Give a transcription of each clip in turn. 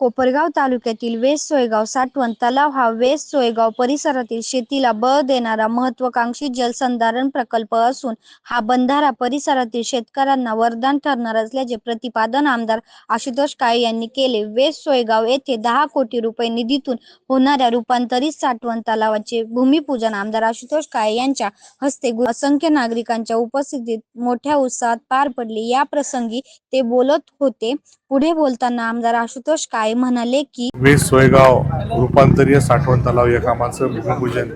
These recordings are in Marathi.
कोपरगाव तालुक्यातील वेस सोयगाव साठवण तलाव हा वेस सोयगाव परिसरातील शेतीला बळ देणारा महत्वाकांक्षी जलसंधारण प्रकल्प असून हा बंधारा परिसरातील शेतकऱ्यांना वरदान ठरणार असल्याचे प्रतिपादन आमदार आशुतोष काळे यांनी केले. वेस सोयगाव येथे दहा कोटी रुपये निधीतून होणाऱ्या रूपांतरित साठवण तलावाचे भूमिपूजन आमदार आशुतोष काळे यांच्या हस्ते असंख्य नागरिकांच्या उपस्थितीत मोठ्या उत्साहात पार पडले. या प्रसंगी ते बोलत होते. पुढे बोलताना आमदार आशुतोष काळे म्हणाले की वेस सोयगाव रूपांतरीय साठवण तलाव या कामाचं भूमिपूजन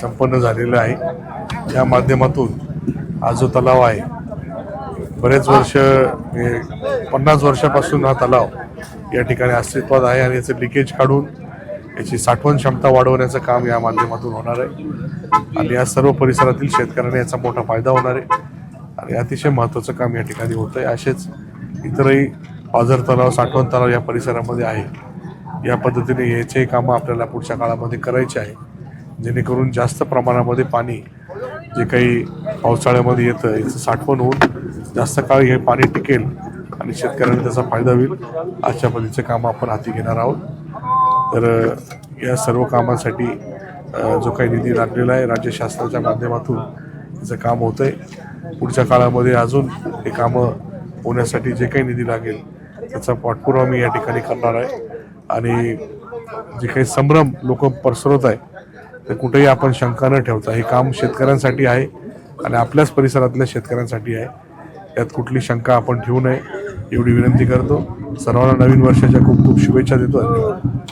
संपन्न झालेलं आहे. या माध्यमातून हा जो तलाव आहे बरेच वर्ष हे पन्नास वर्षापासून हा तलाव या ठिकाणी अस्तित्वात आहे आणि याचं लिकेज काढून याची साठवण क्षमता वाढवण्याचं काम या माध्यमातून होणार आहे. आणि या सर्व परिसरातील शेतकऱ्यांना याचा मोठा फायदा होणार आहे. आणि अतिशय महत्त्वाचं काम या ठिकाणी होतं आहे असेच इतरही पाझर तलाव साठवण तलाव या परिसरामध्ये आहे. या पद्धतीने याचेही कामं आपल्याला पुढच्या काळामध्ये करायचे आहे. जेणेकरून जास्त प्रमाणामध्ये पाणी जे काही पावसाळ्यामध्ये येतं याचं साठवण होऊन जास्त काळ हे पाणी टिकेल आणि शेतकऱ्यांना त्याचा फायदा होईल अशा पद्धतीचे कामं आपण हाती घेणार आहोत. तर या सर्व कामांसाठी जो काही निधी लागलेला आहे राज्य शासनाच्या माध्यमातून त्याचं काम होतं आहे पुढच्या काळामध्ये अजून हे कामं होण्यासाठी जे काही निधी लागेल त्याचा पाठपुरावा मी या ठिकाणी करणार आहे. आणि जे काही संभ्रम लोक पसरवत आहे ते कुठेही आपण शंका न ठेवता हे काम शेतकऱ्यांसाठी आहे आणि आपल्याच परिसरातल्या शेतकऱ्यांसाठी आहे. यात कुठली शंका आपण ठेवू नये एवढी विनंती करतो. सर्वांना नवीन वर्षाच्या खूप खूप शुभेच्छा देतो. धन्यवाद.